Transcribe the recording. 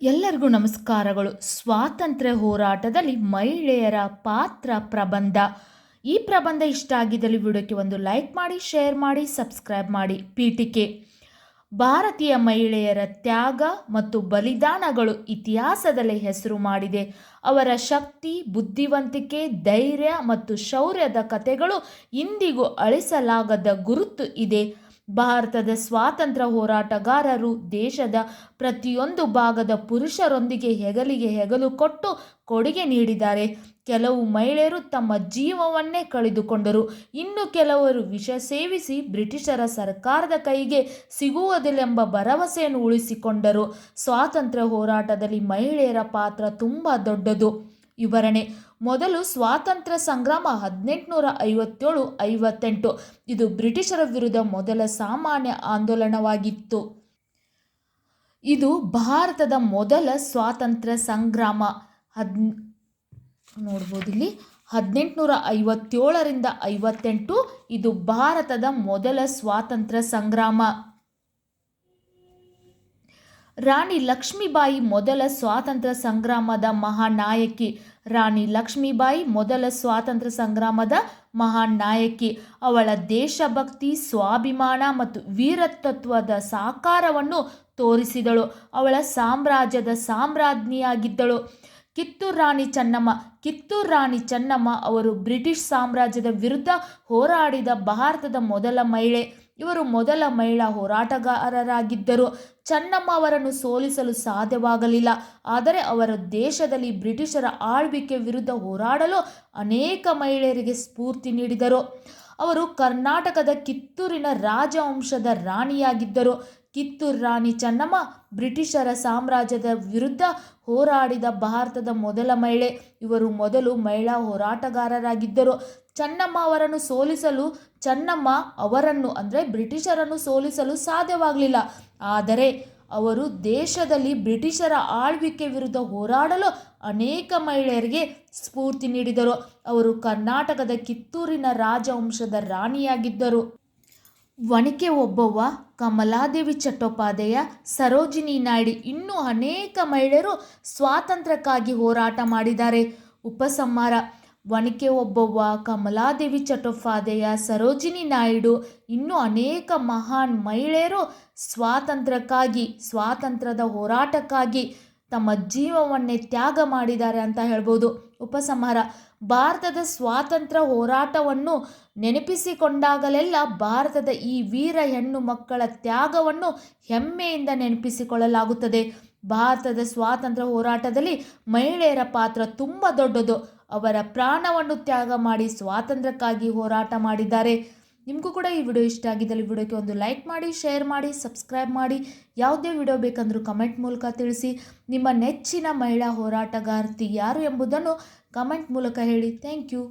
ಎಲ್ಲರಿಗೂ ನಮಸ್ಕಾರಗಳು. ಸ್ವಾತಂತ್ರ್ಯ ಹೋರಾಟದಲ್ಲಿ ಮಹಿಳೆಯರ ಪಾತ್ರ ಪ್ರಬಂಧ. ಈ ಪ್ರಬಂಧ ಇಷ್ಟ ಆಗಿದ್ದಲ್ಲಿ ವಿಡಿಯೋಕ್ಕೆ ಒಂದು ಲೈಕ್ ಮಾಡಿ, ಶೇರ್ ಮಾಡಿ, ಸಬ್ಸ್ಕ್ರೈಬ್ ಮಾಡಿ. ಪೀಠಿಕೆ. ಭಾರತೀಯ ಮಹಿಳೆಯರ ತ್ಯಾಗ ಮತ್ತು ಬಲಿದಾನಗಳು ಇತಿಹಾಸದಲ್ಲಿ ಹೆಸರು ಮಾಡಿದೆ. ಅವರ ಶಕ್ತಿ, ಬುದ್ಧಿವಂತಿಕೆ, ಧೈರ್ಯ ಮತ್ತು ಶೌರ್ಯದ ಕಥೆಗಳು ಇಂದಿಗೂ ಅಳಿಸಲಾಗದ ಗುರುತು ಇದೆ. ಭಾರತದ ಸ್ವಾತಂತ್ರ್ಯ ಹೋರಾಟಗಾರರು ದೇಶದ ಪ್ರತಿಯೊಂದು ಭಾಗದ ಪುರುಷರೊಂದಿಗೆ ಹೆಗಲಿಗೆ ಹೆಗಲು ಕೊಟ್ಟು ಕೊಡುಗೆ ನೀಡಿದ್ದಾರೆ. ಕೆಲವು ಮಹಿಳೆಯರು ತಮ್ಮ ಜೀವವನ್ನೇ ಕಳೆದುಕೊಂಡರು. ಇನ್ನು ಕೆಲವರು ವಿಷ ಸೇವಿಸಿ ಬ್ರಿಟಿಷರ ಸರ್ಕಾರದ ಕೈಗೆ ಸಿಗುವುದಿಲ್ಲೆಂಬ ಭರವಸೆಯನ್ನು ಉಳಿಸಿಕೊಂಡರು. ಸ್ವಾತಂತ್ರ್ಯ ಹೋರಾಟದಲ್ಲಿ ಮಹಿಳೆಯರ ಪಾತ್ರ ತುಂಬ ದೊಡ್ಡದು. ವಿವರಣೆ. ಮೊದಲು ಸ್ವಾತಂತ್ರ್ಯ ಸಂಗ್ರಾಮ ಹದಿನೆಂಟುನೂರ ಐವತ್ತೇಳು ಐವತ್ತೆಂಟು. ಇದು ಬ್ರಿಟಿಷರ ವಿರುದ್ಧ ಮೊದಲ ಸಾಮಾನ್ಯ ಆಂದೋಲನವಾಗಿತ್ತು. ಇದು ಭಾರತದ ಮೊದಲ ಸ್ವಾತಂತ್ರ್ಯ ಸಂಗ್ರಾಮ. ಹದ್, ನೋಡ್ಬೋದು ಇಲ್ಲಿ. ಹದಿನೆಂಟುನೂರ ಐವತ್ತೇಳರಿಂದ ಐವತ್ತೆಂಟು, ಇದು ಭಾರತದ ಮೊದಲ ಸ್ವಾತಂತ್ರ್ಯ ಸಂಗ್ರಾಮ. ರಾಣಿ ಲಕ್ಷ್ಮೀಬಾಯಿ ಮೊದಲ ಸ್ವಾತಂತ್ರ್ಯ ಸಂಗ್ರಾಮದ ಮಹಾನಾಯಕಿ. ರಾಣಿ ಲಕ್ಷ್ಮೀಬಾಯಿ ಮೊದಲ ಸ್ವಾತಂತ್ರ್ಯ ಸಂಗ್ರಾಮದ ಮಹಾನ್ ನಾಯಕಿ ಅವಳ ದೇಶಭಕ್ತಿ, ಸ್ವಾಭಿಮಾನ ಮತ್ತು ವೀರತತ್ವದ ಸಾಕಾರವನ್ನು ತೋರಿಸಿದಳು. ಅವಳ ಸಾಮ್ರಾಜ್ಯದ ಸಾಮ್ರಾಜ್ಞಿಯಾಗಿದ್ದಳು. ಕಿತ್ತೂರು ರಾಣಿ ಚೆನ್ನಮ್ಮ. ಕಿತ್ತೂರು ರಾಣಿ ಚೆನ್ನಮ್ಮ ಅವರು ಬ್ರಿಟಿಷ್ ಸಾಮ್ರಾಜ್ಯದ ವಿರುದ್ಧ ಹೋರಾಡಿದ ಭಾರತದ ಮೊದಲ ಮಹಿಳೆ. ಇವರು ಮೊದಲ ಮಹಿಳಾ ಹೋರಾಟಗಾರರಾಗಿದ್ದರು. ಚನ್ನಮ್ಮ ಅವರನ್ನು ಸೋಲಿಸಲು ಸಾಧ್ಯವಾಗಲಿಲ್ಲ. ಆದರೆ ಅವರ ದೇಶದಲ್ಲಿ ಬ್ರಿಟಿಷರ ಆಳ್ವಿಕೆ ವಿರುದ್ಧ ಹೋರಾಡಲು ಅನೇಕ ಮಹಿಳೆಯರಿಗೆ ಸ್ಫೂರ್ತಿ ನೀಡಿದರು. ಅವರು ಕರ್ನಾಟಕದ ಕಿತ್ತೂರಿನ ರಾಜವಂಶದ ರಾಣಿಯಾಗಿದ್ದರು. ಕಿತ್ತೂರು ರಾಣಿ ಚೆನ್ನಮ್ಮ ಬ್ರಿಟಿಷರ ಸಾಮ್ರಾಜ್ಯದ ವಿರುದ್ಧ ಹೋರಾಡಿದ ಭಾರತದ ಮೊದಲ ಮಹಿಳೆ. ಇವರು ಮೊದಲು ಮಹಿಳಾ ಹೋರಾಟಗಾರರಾಗಿದ್ದರು. ಚನ್ನಮ್ಮ ಅವರನ್ನು ಸೋಲಿಸಲು, ಚೆನ್ನಮ್ಮ ಅವರನ್ನು ಅಂದರೆ ಬ್ರಿಟಿಷರನ್ನು ಸೋಲಿಸಲು ಸಾಧ್ಯವಾಗಲಿಲ್ಲ. ಆದರೆ ಅವರು ದೇಶದಲ್ಲಿ ಬ್ರಿಟಿಷರ ಆಳ್ವಿಕೆ ವಿರುದ್ಧ ಹೋರಾಡಲು ಅನೇಕ ಮಹಿಳೆಯರಿಗೆ ಸ್ಫೂರ್ತಿ ನೀಡಿದರು. ಅವರು ಕರ್ನಾಟಕದ ಕಿತ್ತೂರಿನ ರಾಜವಂಶದ ರಾಣಿಯಾಗಿದ್ದರು. ವಣಿಕೆ ಒಬ್ಬವ್ವ ಕಮಲಾದೇವಿ ಚಟ್ಟೋಪಾಧ್ಯಾಯ, ಸರೋಜಿನಿ ನಾಯ್ಡಿ ಇನ್ನೂ ಅನೇಕ ಮಹಿಳೆಯರು ಸ್ವಾತಂತ್ರ್ಯಕ್ಕಾಗಿ ಹೋರಾಟ ಮಾಡಿದ್ದಾರೆ. ಉಪಸಂಹಾರ ವಣಿಕೆ ಒಬ್ಬವ್ವ, ಕಮಲಾದೇವಿ ಚಟ್ಟೋಪಾಧ್ಯಾಯ ಸರೋಜಿನಿ ನಾಯ್ಡು, ಇನ್ನೂ ಅನೇಕ ಮಹಾನ್ ಮಹಿಳೆಯರು ಸ್ವಾತಂತ್ರ್ಯಕ್ಕಾಗಿ, ಸ್ವಾತಂತ್ರ್ಯದ ಹೋರಾಟಕ್ಕಾಗಿ ತಮ್ಮ ಜೀವವನ್ನೇ ತ್ಯಾಗ ಮಾಡಿದ್ದಾರೆ ಅಂತ ಹೇಳ್ಬೋದು. ಉಪಸಂಹಾರ. ಭಾರತದ ಸ್ವಾತಂತ್ರ್ಯ ಹೋರಾಟವನ್ನು ನೆನಪಿಸಿಕೊಂಡಾಗಲೆಲ್ಲ ಭಾರತದ ಈ ವೀರ ಹೆಣ್ಣು ಮಕ್ಕಳ ತ್ಯಾಗವನ್ನು ಹೆಮ್ಮೆಯಿಂದ ನೆನಪಿಸಿಕೊಳ್ಳಲಾಗುತ್ತದೆ. ಭಾರತದ ಸ್ವಾತಂತ್ರ್ಯ ಹೋರಾಟದಲ್ಲಿ ಮಹಿಳೆಯರ ಪಾತ್ರ ತುಂಬ ದೊಡ್ಡದು. ಅವರ ಪ್ರಾಣವನ್ನು ತ್ಯಾಗ ಮಾಡಿ ಸ್ವಾತಂತ್ರ್ಯಕ್ಕಾಗಿ ಹೋರಾಟ ಮಾಡಿದ್ದಾರೆ. ನಿಮಗೂ ಕೂಡ ಈ ವಿಡಿಯೋ ಇಷ್ಟ ಆಗಿದ್ದಲ್ಲಿ ವಿಡಿಯೋಕ್ಕೆ ಒಂದು ಲೈಕ್ ಮಾಡಿ, ಶೇರ್ ಮಾಡಿ, ಸಬ್ಸ್ಕ್ರೈಬ್ ಮಾಡಿ. ಯಾವುದೇ ವಿಡಿಯೋ ಬೇಕಂದರೂ ಕಮೆಂಟ್ ಮೂಲಕ ತಿಳಿಸಿ. ನಿಮ್ಮ ನೆಚ್ಚಿನ ಮಹಿಳಾ ಹೋರಾಟಗಾರ್ತಿ ಯಾರು ಎಂಬುದನ್ನು ಕಮೆಂಟ್ ಮೂಲಕ ಹೇಳಿ. Thank you.